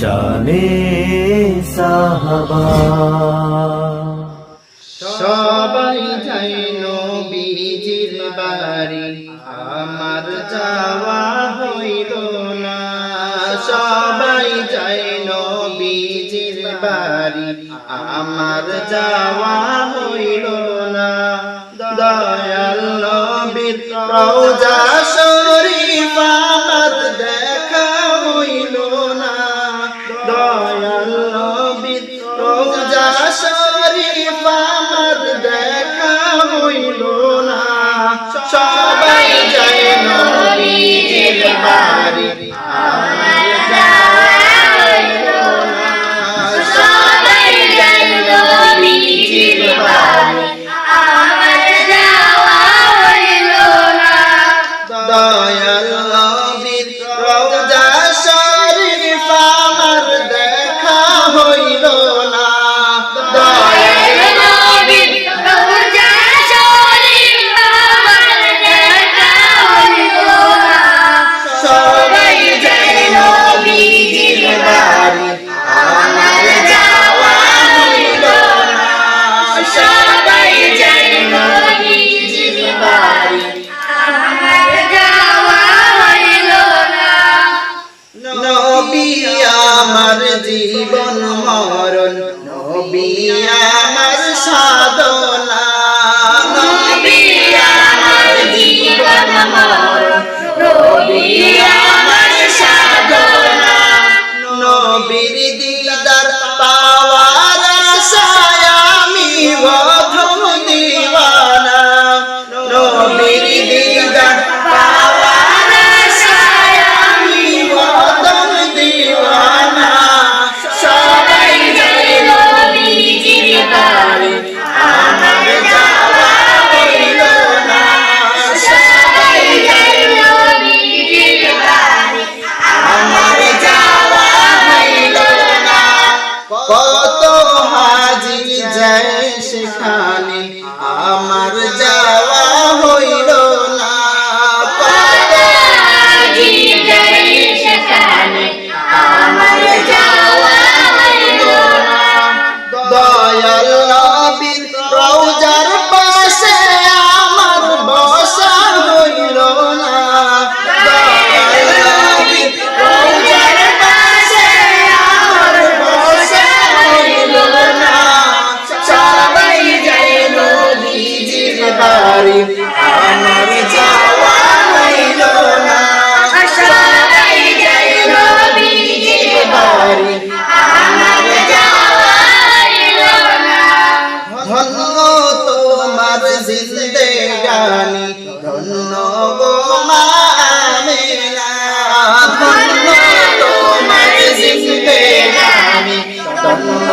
চলে সবাই যাই নবীজির বাড়ি, আমার যাওয়া হইল না। সবাই যাই নবীজির বাড়ি, আমার যাওয়া হইল না। দয়াল নবীর রওজা শরীফ আমার আমার জীবন মরণ নবী আমার সা সব জিন্দেগানি ধন্য গো মা আমেনা ধন্য তোমার জিন্দেগানি ধন্য